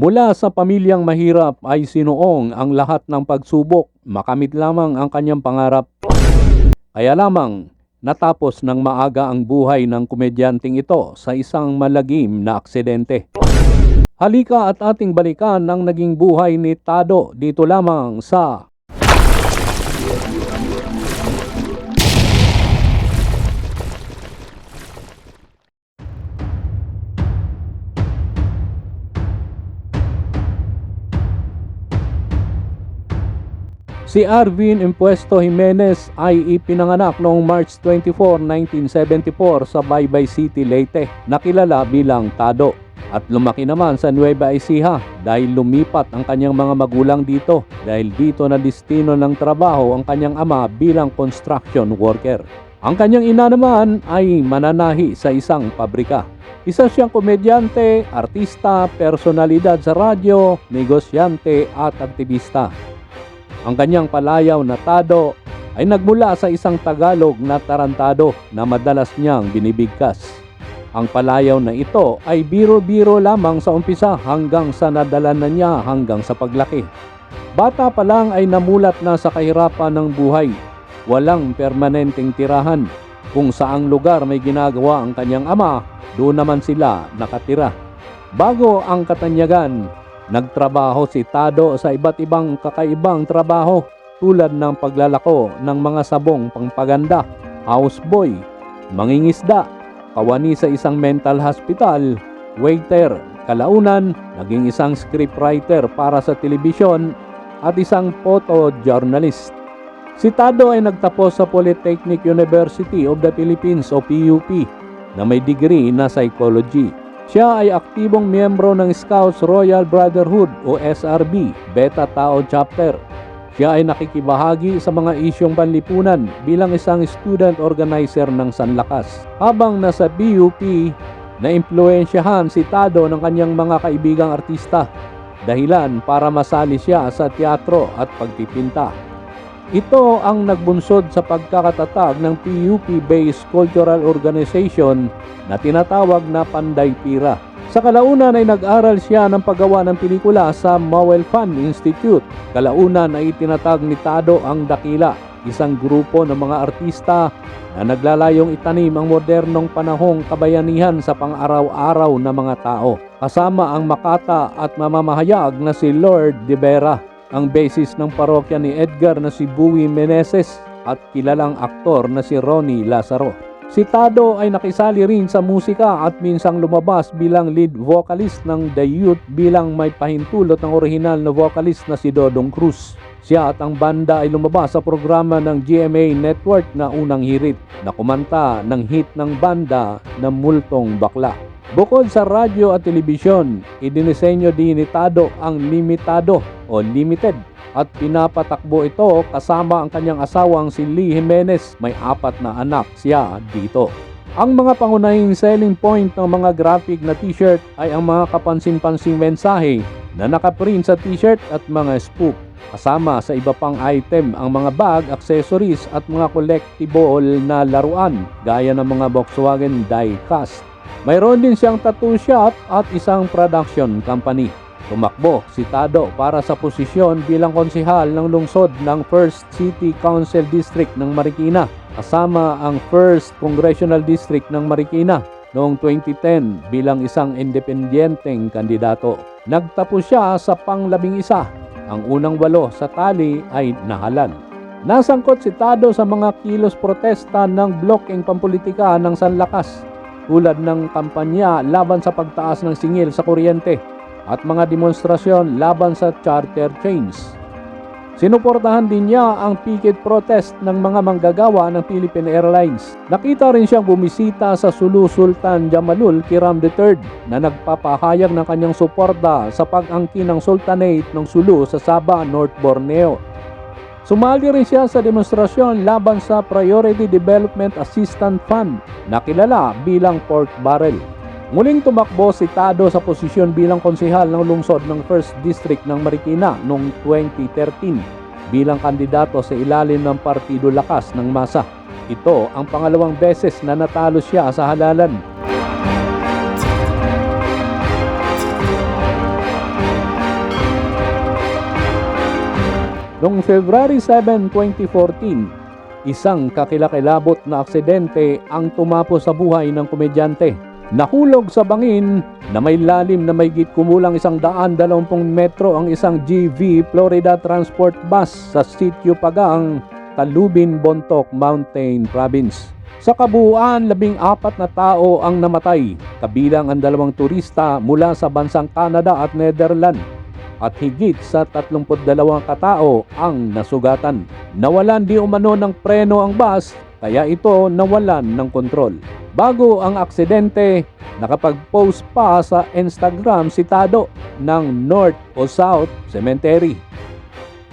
Mula sa pamilyang mahirap ay sinuong ang lahat ng pagsubok, makamit lamang ang kanyang pangarap. Kaya lamang natapos ng maaga ang buhay ng komedyanteng ito sa isang malagim na aksidente. Halika at ating balikan ang naging buhay ni Tado dito lamang sa Si Arvin Impuesto Jimenez ay ipinanganak noong March 24, 1974 sa Baybay City, Leyte, nakilala bilang Tado. At lumaki naman sa Nueva Ecija dahil lumipat ang kanyang mga magulang dito dahil dito na destino ng trabaho ang kanyang ama bilang construction worker. Ang kanyang ina naman ay mananahi sa isang pabrika. Isa siyang komedyante, artista, personalidad sa radyo, negosyante at aktivista. Ang kanyang palayaw na tado ay nagmula sa isang Tagalog na tarantado na madalas niyang binibigkas. Ang palayaw na ito ay biro-biro lamang sa umpisa hanggang sa nadala na niya hanggang sa paglaki. Bata pa lang ay namulat na sa kahirapan ng buhay. Walang permanenteng tirahan. Kung saang lugar may ginagawa ang kanyang ama, doon naman sila nakatira. Bago ang katanyagan, Nagtrabaho si Tado sa iba't ibang kakaibang trabaho tulad ng paglalako ng mga sabong pangpaganda, houseboy, mangingisda, kawani sa isang mental hospital, waiter, kalaunan, naging isang scriptwriter para sa telebisyon at isang photojournalist. Si Tado ay nagtapos sa Polytechnic University of the Philippines o PUP na may degree na psychology. Siya ay aktibong miyembro ng Scouts Royal Brotherhood o SRB, Beta Tao Chapter. Siya ay nakikibahagi sa mga isyong panlipunan bilang isang student organizer ng Sanlakas. Habang nasa BUP, naimpluensyahan si Tado ng kanyang mga kaibigang artista dahilan para masali siya sa teatro at pagpipinta. Ito ang nagbunsod sa pagkakatatag ng PUP-based cultural organization na tinatawag na Panday Pira. Sa kalaunan ay nag-aral siya ng paggawa ng pelikula sa Mowel Fun Institute. Kalaunan ay itinatag ni Tado ang Dakila, isang grupo ng mga artista na naglalayong itanim ang modernong panahong kabayanihan sa pang-araw-araw na mga tao. Kasama ang makata at mamamahayag na si Lord De Vera ang basis ng parokya ni Edgar na si Bowie Meneses at kilalang aktor na si Ronnie Lazaro. Si Tado ay nakisali rin sa musika at minsang lumabas bilang lead vocalist ng The Youth bilang may pahintulot ng orihinal na vocalist na si Dodong Cruz. Siya at ang banda ay lumabas sa programa ng GMA Network na unang hirit na kumanta ng hit ng banda na Multong Bakla. Bukod sa radyo at telebisyon, idinisenyo din ni Tado ang limitado o limited at pinapatakbo ito kasama ang kanyang asawang si Lee Jimenez. May apat na anak siya dito. Ang mga pangunahing selling point ng mga graphic na t-shirt ay ang mga kapansin-pansing mensahe na nakaprint sa t-shirt at mga spook. Kasama sa iba pang item ang mga bag, accessories at mga collectible na laruan gaya ng mga Volkswagen die-cast. Mayroon din siyang tattoo shop at isang production company. Tumakbo si Tado para sa posisyon bilang konsihal ng lungsod ng 1st City Council District ng Marikina kasama ang 1st Congressional District ng Marikina noong 2010 bilang isang independenteng kandidato. Nagtapos siya sa panglabing isa. Ang unang walo sa tali ay nahalal. Nasangkot si Tado sa mga kilos protesta ng blocking pampolitika ng Sanlakas tulad ng kampanya laban sa pagtaas ng singil sa kuryente at mga demonstrasyon laban sa charter chains. Sinuportahan din niya ang picket protest ng mga manggagawa ng Philippine Airlines. Nakita rin siyang bumisita sa Sulu Sultan Jamalul Kiram III na nagpapahayag ng kanyang suporta sa pag-angkin ng Sultanate ng Sulu sa Sabah, North Borneo. Sumali rin siya sa demonstrasyon laban sa Priority Development Assistance Fund na kilala bilang pork barrel. Muling tumakbo si Tado sa posisyon bilang konsehal ng lungsod ng 1st District ng Marikina noong 2013 bilang kandidato sa ilalim ng Partido Lakas ng Masa. Ito ang pangalawang beses na natalo siya sa halalan. Noong February 7, 2014, isang kakilakilabot na aksidente ang tumapo sa buhay ng komedyante Nahulog sa bangin na may lalim na may kumulang isang daan dalawampung metro ang isang GV Florida Transport Bus sa Sitio Pagang, Talubin, Bontoc Mountain Province. Sa kabuuan, labing apat na tao ang namatay, kabilang ang dalawang turista mula sa bansang Canada at Netherlands at higit sa 32 katao ang nasugatan. Nawalan di umano ng preno ang bus kaya ito nawalan ng kontrol. Bago ang aksidente, nakapag-post pa sa Instagram si Tado ng North o South Cemetery.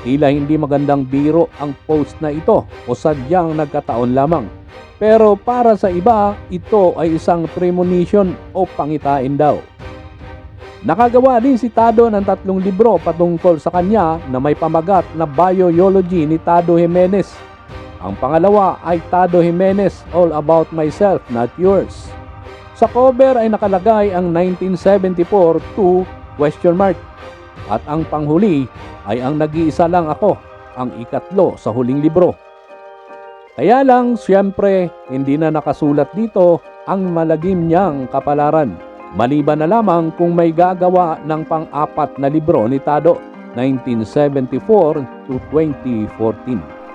Tila hindi magandang biro ang post na ito o sadyang nagkataon lamang. Pero para sa iba, ito ay isang premonition o pangitain daw. Nakagawa din si Tado ng tatlong libro patungkol sa kanya na may pamagat na Biology ni Tado Jimenez. Ang pangalawa ay Tado Jimenez, All About Myself, Not Yours. Sa cover ay nakalagay ang 1974 to question mark. At ang panghuli ay ang nag-iisa lang ako, ang ikatlo sa huling libro. Kaya lang, siyempre, hindi na nakasulat dito ang malagim niyang kapalaran. Maliban na lamang kung may gagawa ng pang-apat na libro ni Tado, 1974 to 2014.